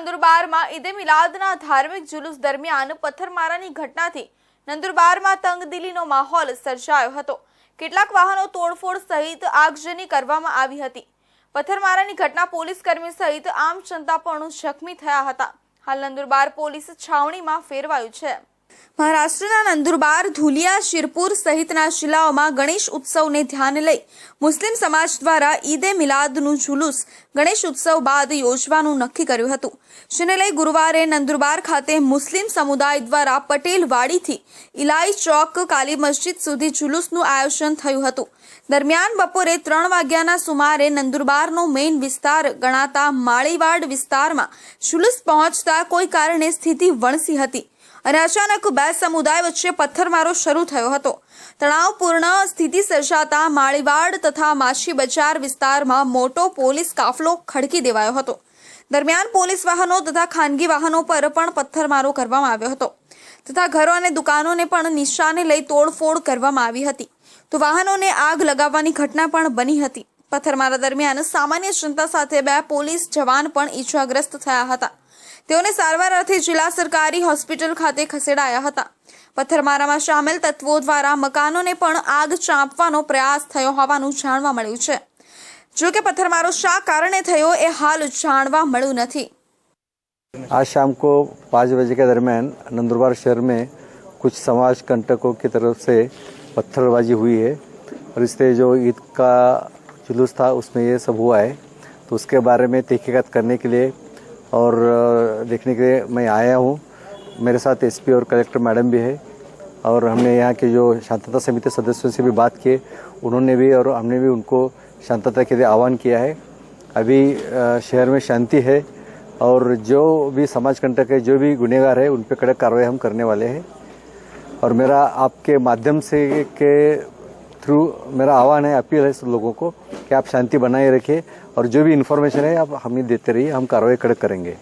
નંદુરબારમાં ઈદે મિલાદના ધાર્મિક જુલુસ દરમિયાન પથ્થરમારાની ઘટનાથી નંદુરબારમાં તંગદિલીનો માહોલ સર્જાયો હતો. કેટલાક વાહનો તોડફોડ સહિત આગજની કરવામાં આવી હતી. પથ્થરમારાની ઘટના પોલીસ કર્મી સહિત આમ જનતા પણ જખમી થયા હતા. હાલ નંદુરબાર પોલીસ છાવણીમાં ફેરવાયું છે. મહારાષ્ટ્રના નંદુરબાર, ધુલિયા, શિરપુર સહિતના જિલ્લાઓમાં ગણેશ ઉત્સવને ધ્યાને લઈ મુસ્લિમ સમાજ દ્વારા ઈદે મિલાદનું જુલુસ ગણેશ ઉત્સવ બાદ યોજવાનું નક્કી કર્યું હતું. જેને લઈ ગુરુવારે નંદુરબાર ખાતે મુસ્લિમ સમુદાય દ્વારા પટેલ વાડીથી ઇલાઈ ચોક, કાલી મસ્જિદ સુધી જુલુસનું આયોજન થયું હતું. દરમિયાન બપોરે ત્રણ વાગ્યાના સુમારે નંદુરબારનો મેઇન વિસ્તાર ગણાતા માળીવાડ વિસ્તારમાં જુલુસ પહોંચતા કોઈ કારણે સ્થિતિ વણસી હતી. અને અચાનક બે સમુદાય વચ્ચે પથ્થરમારો શરૂ થયો હતો. તણાવપૂર્ણ સ્થિતિ સર્જાતા માળીવાડ તથા માછી બજાર વિસ્તારમાં મોટો પોલીસ કાફલો ખડકી દેવાયો હતો. દરમિયાન પોલીસ વાહનો તથા ખાનગી વાહનો પર પણ પથ્થરમારો કરવામાં આવ્યો હતો. તથા ઘરો અને દુકાનોને પણ નિશાને લઈ તોડફોડ કરવામાં આવી હતી. તો વાહનોને આગ લગાવવાની ઘટના પણ બની હતી. પથ્થરમારા દરમિયાન સામાન્ય જનતા સાથે બે પોલીસ જવાન પણ ઈજાગ્રસ્ત થયા હતા તેઓને સારવાર અર્થે જિલ્લા સરકારી હોસ્પિટલ ખાતે ખસેડાયા હતા પથ્થરમારામાં સામેલ તત્વો દ્વારા મકાનોને પણ આગ ચાંપવાનો પ્રયાસ થયો હોવાનું જાણવા મળ્યું છે જો કે પથ્થરમારો શા કારણે થયો એ હાલ જાણવા મળ્યું નથી आज शाम को पाँच बजे के दरमियान नंदुरबार शहर में कुछ समाज कंटकों की तरफ से पत्थरबाजी हुई है और इससे जो ईद का जुलूस था, उसमें ये सब हुआ है। तो उसके बारे में तहकीकात करने के लिए और देखने के लिए मैं आया हूँ। मेरे साथ एसपी और कलेक्टर मैडम भी है और हमने यहाँ के जो शांतता समिति सदस्यों से भी बात की, उन्होंने भी और हमने भी उनको शांतता के लिए आह्वान किया है। अभी शहर में शांति है और जो भी समाज कंटक है जो भी गुनहगार है, उन पर कड़क कार्रवाई हम करने वाले हैं। और मेरा आपके माध्यम से के थ्रू मेरा आह्वान है, अपील है सब लोगों को कि आप शांति बनाए रखिए और जो भी इन्फॉर्मेशन है आप हमें देते रहिए हम कार्रवाई कड़क करेंगे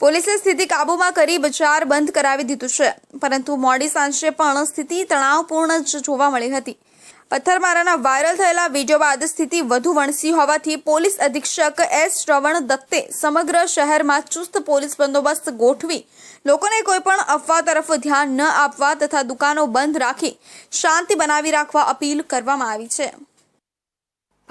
પોલીસે સ્થિતિ કાબૂમાં કરી બજાર બંધ કરાવી દીધું છે પરંતુ મોડી સાંજે પણ સ્થિતિ તણાવપૂર્ણ જ જોવા મળી હતી પથ્થરમારાના વાયરલ થયેલા વિડીયો બાદ સ્થિતિ વધુ વણસી હોવાથી પોલીસ અધિક્ષક એસ શ્રવણ દત્તે સમગ્ર શહેરમાં ચુસ્ત પોલીસ બંદોબસ્ત ગોઠવી લોકોને કોઈ પણ અફવા તરફ ધ્યાન ન આપવા તથા દુકાનો બંધ રાખી શાંતિ બનાવી રાખવા અપીલ કરવામાં આવી છે